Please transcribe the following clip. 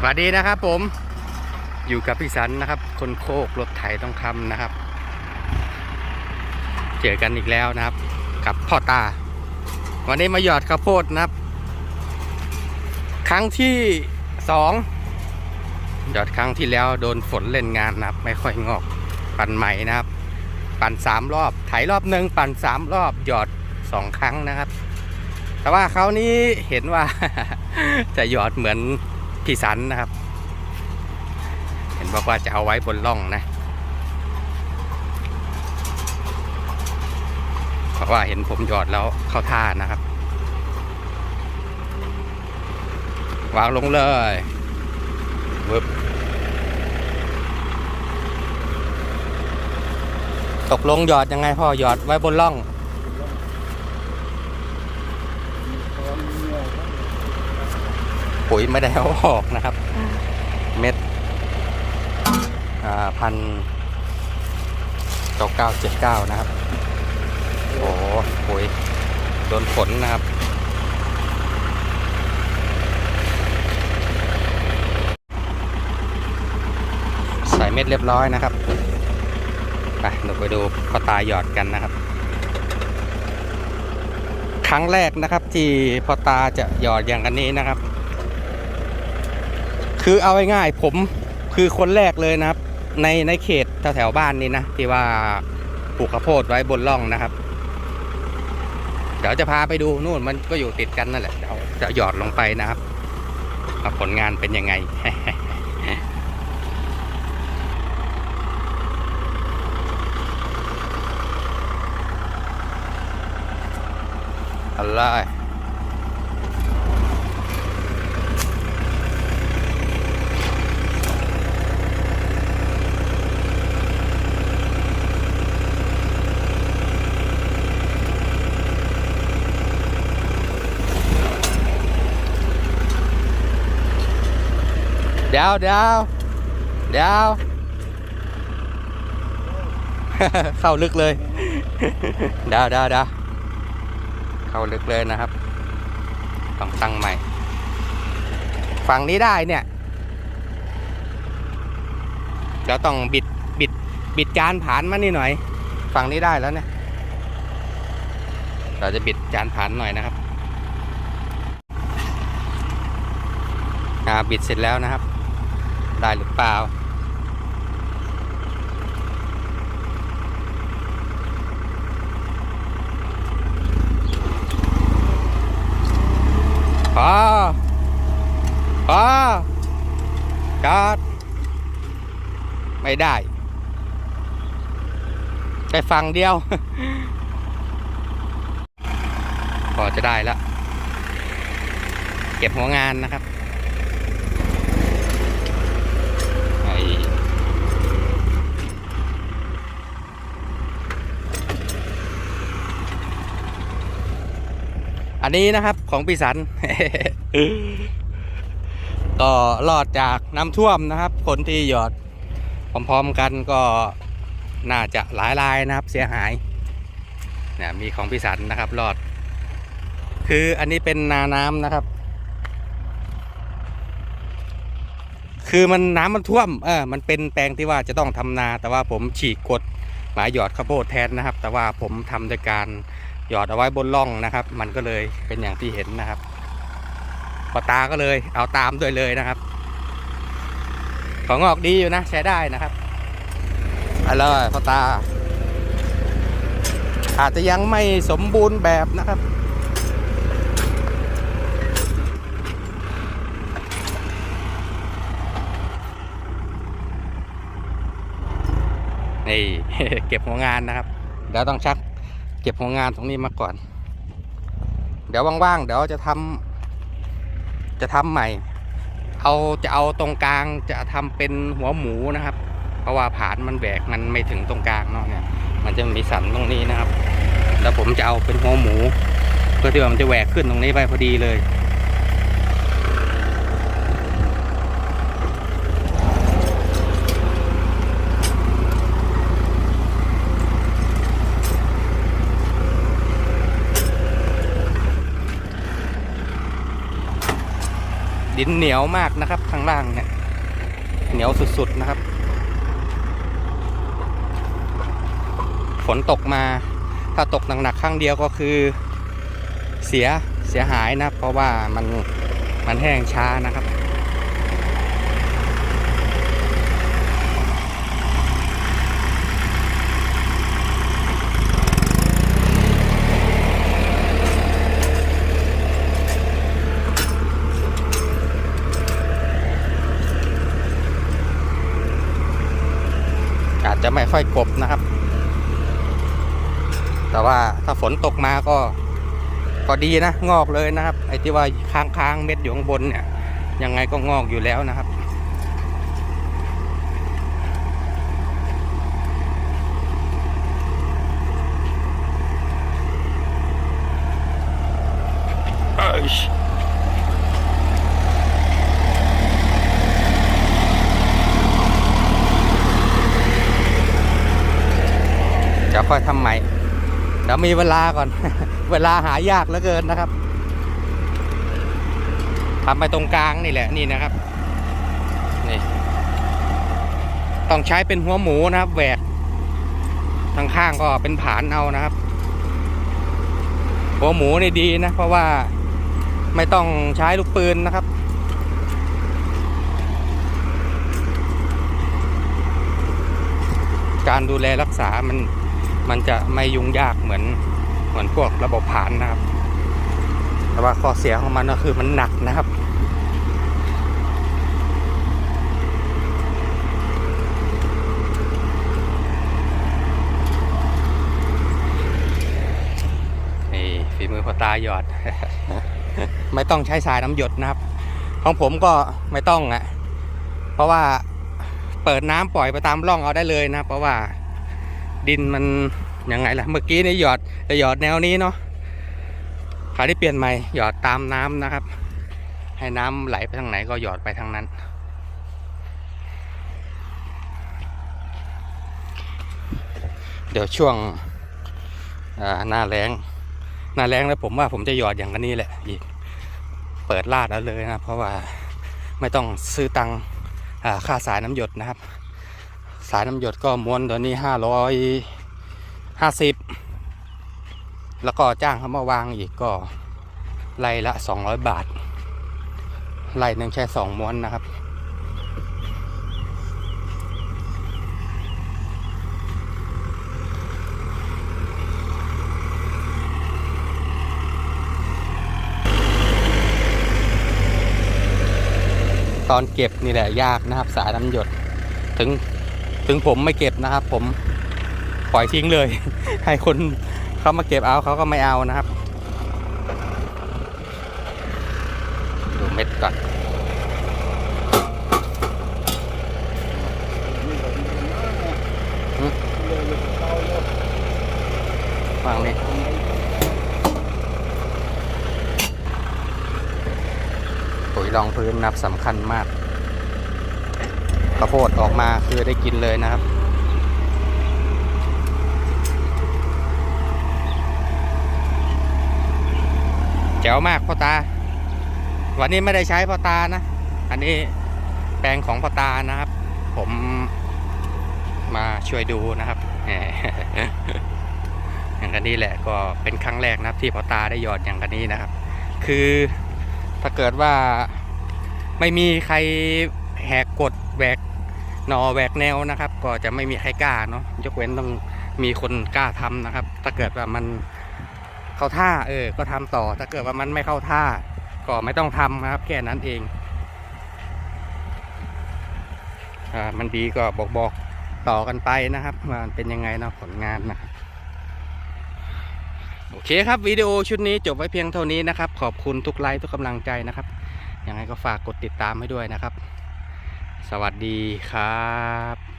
สวัสดีนะครับผมอยู่กับพี่สันนะครับ คนโคกรถไถต้องคำนะครับ เจอกันอีกแล้วนะครับ กับพ่อตา วันนี้มาหยอดข้าวโพดนะครับ ครั้งที่สองหยอดครั้งที่แล้วโดนฝนเล่นงานนะครับ ไม่ค่อยงอก ปั่นใหม่นะครับ ปั่นสามรอบไถรอบหนึ่งปั่นสามรอบหยอดสองครั้งนะครับ แต่ว่าเขานี้เห็นว่า จะหยอดเหมือน พี่สันนะครับ เห็นบอกว่าจะเอาไว้บนล่องนะ เพราะว่าเห็นผมหยอดแล้วเข้าท่านะครับ วางลงเลยเวิบตกลงหยอดยังไงพ่อหยอดไว้บนล่อง ปุ๋ยไม่ได้เอาออกนะครับ เม็ดพันเก้าเก้าเจ็ดเก้านะครับโอ้โหปุ๋ยโดนฝนนะครับใส่เม็ดเรียบร้อยนะครับไปเดี๋ยวไปดูพ่อตาหยอดกันนะครับ ครั้งแรกนะครับที่พ่อตาจะหยอดอย่างอันนี้นะครับ คือเอาง่ายๆผมคือคนแรกเลยนะครับ ในในเขตแถวๆบ้านนี้นะ ที่ว่าปลูกข้าวโพดไว้บนร่องนะครับ เดี๋ยวจะพาไปดูนู่นมันก็อยู่ติดกันนั่นแหละเดี๋ยวจะหยอดลงไปนะครับว่าผลงานเป็นยังไงอะไร เดี๋ยวเดี๋ยวเดี๋ยว เข้าลึกเลย เดี๋ยวเดี๋ยวเดี๋ยวเข้าลึกเลยนะครับ ต้องตั้งใหม่ ฝั่งนี้ได้เนี่ยเดี๋ยวต้องบิดบิดบิดจานผานมานี่หน่อย ฝั่งนี้ได้แล้วเนี่ย เราจะบิดจานผานหน่อยนะครับอ่าบิดเสร็จแล้วนะครับ ได้หรือเปล่าพอพอจอดไม่ได้แต่ฝั่งเดียว พอจะได้แล้ว เก็บหัวงานนะครับไอ้ อันนี้นะครับของปีสัน ก็รอดจากน้ำท่วมนะครับ คนที่หยอดพร้อมๆกันก็น่าจะหลายรายนะครับ เสียหายเนี่ยมีของพิสันนะครับรอด คืออันนี้เป็นนาน้ำนะครับ คือมันน้ำมันท่วมเออมันเป็นแปลงที่ว่าจะต้องทำนา แต่ว่าผมฉีกกดหมายหยอดข้าวโพดแทนนะครับ แต่ว่าผมทำโดยการ หยอดเอาไว้บนร่องนะครับ มันก็เลยเป็นอย่างที่เห็นนะครับปอตาก็เลยเอาตามด้วยเลยนะครับ ของออกดีอยู่นะใช้ได้นะครับอร่อยพอตา อาจจะยังไม่สมบูรณ์แบบนะครับนี่เก็บหัวงานนะครับ เดี๋ยวต้องชัก เก็บหัวงานตรงนี้มาก่อน เดี๋ยวว่างๆเดี๋ยวจะทำจะทำใหม่ เอาจะเอาตรงกลางจะทำเป็นหัวหมูนะครับ เพราะว่าผานมันแบกมันไม่ถึงตรงกลางเนาะเนี่ย มันจะมีสันตรงนี้นะครับ แล้วผมจะเอาเป็นหัวหมูเพื่อที่ว่ามันจะแหวกขึ้นตรงนี้ไปพอดีเลย ดินเหนียวมากนะครับ ข้างล่างเนี่ย เหนียวสุดๆนะครับ ฝนตกมา ถ้าตกหนักๆข้างเดียวก็คือ เสียเสียหายนะ เพราะว่ามันมันแห้งช้านะครับ จจะไม่ค่อยกบนะครับ แต่ว่าถ้าฝนตกมาก็ก็ดีนะ งอกเลยนะครับ ไอ้ที่ว่าค้างๆเม็ดอยู่ข้างบนเนี่ย ยังไงก็งอกอยู่แล้วนะครับ เอ้ยเดี๋ยว ค่อยทำใหม่เดี๋ยวมีเวลาก่อน เวลาหายากเหลือเกินนะครับทำไปตรงกลางนี่แหละนี่นะครับนี่ต้องใช้เป็นหัวหมูนะครับแหวกทางข้างก็เป็นผานเอานะครับ หัวหมูนี่ดีนะ เพราะว่าไม่ต้องใช้ลูกปืนนะครับการดูแลรักษามัน มันจะไม่ยุ่งยากเหมือนเหมือนพวกระบบผ่านนะครับ แต่ว่าข้อเสียของมันก็คือมันหนักนะครับนี่ฝีมือพอตาหยอด ไม่ต้องใช้สายน้ำหยดนะครับ ของผมก็ไม่ต้องอะ่ะ เพราะว่าเปิดน้ำปล่อยไปตามร่องเอาได้เลยนะ เพราะว่า ดินมันยังไงล่ะ เมื่อกี้นี่หยอดจะหยอดแนวนี้เนาะขาที่เปลี่ยนใหม่หยอดตามน้ำนะครับ ให้น้ำไหลไปทางไหนก็หยอดไปทางนั้น เดี๋ยวช่วงหน้าแรงหน้าแรงแล้วผมว่าผมจะหยอดอย่างนี้แหละอีกเปิดลาดเอาเลยนะเพราะว่าไม่ต้องซื้อตังค่าสายน้ำหยดนะครับ สายน้ำหยดก็ม้วนตัวนี้ห้าร้อยห้าสิบแล้วก็จ้างเขามาวางอีกก็ไล่ละสองร้อยบาท ไล่หนึ่งแค่สองม้วนนะครับตอนเก็บนี่แหละยากนะครับสายน้ำหยดถึง ถึงผมไม่เก็บนะครับ ผมปล่อยทิ้งเลย ให้คนเขามาเก็บเอาเขาก็ไม่เอานะครับ ดูเม็ดก่อนฟังนี่ปุ๋ยรองพื้นนับสำคัญมาก ข้าวโพดออกมาคือได้กินเลยนะครับ แจ๋วมากพ่อตา วันนี้ไม่ได้ใช้พ่อตานะ อันนี้แปลงของพ่อตานะครับ ผมมาช่วยดูนะครับอย่างกันนี้แหละก็เป็นครั้งแรกนะครับที่พ่อตาได้หยอดอย่างกันนี้นะครับ คือถ้าเกิดว่าไม่มีใครแหกกฎ นอแหวกแนวนะครับ ก็จะไม่มีใครกล้าเนาะยกเว้นต้องมีคนกล้าทำนะครับ ถ้าเกิดว่ามันเข้าท่าเออ ก็ทำต่อ ถ้าเกิดว่ามันไม่เข้าท่า ก็ไม่ต้องทำนะครับ แค่นั้นเองอ่ามันดีก็บอกบอกต่อกันไปนะครับมันเป็นยังไงนะผลงานนะโอเคครับวิดีโอชุดนี้จบไว้เพียงเท่านี้นะครับ ขอบคุณทุกไลค์ทุกกำลังใจนะครับยังไงก็ฝากกดติดตามให้ด้วยนะครับ สวัสดีครับ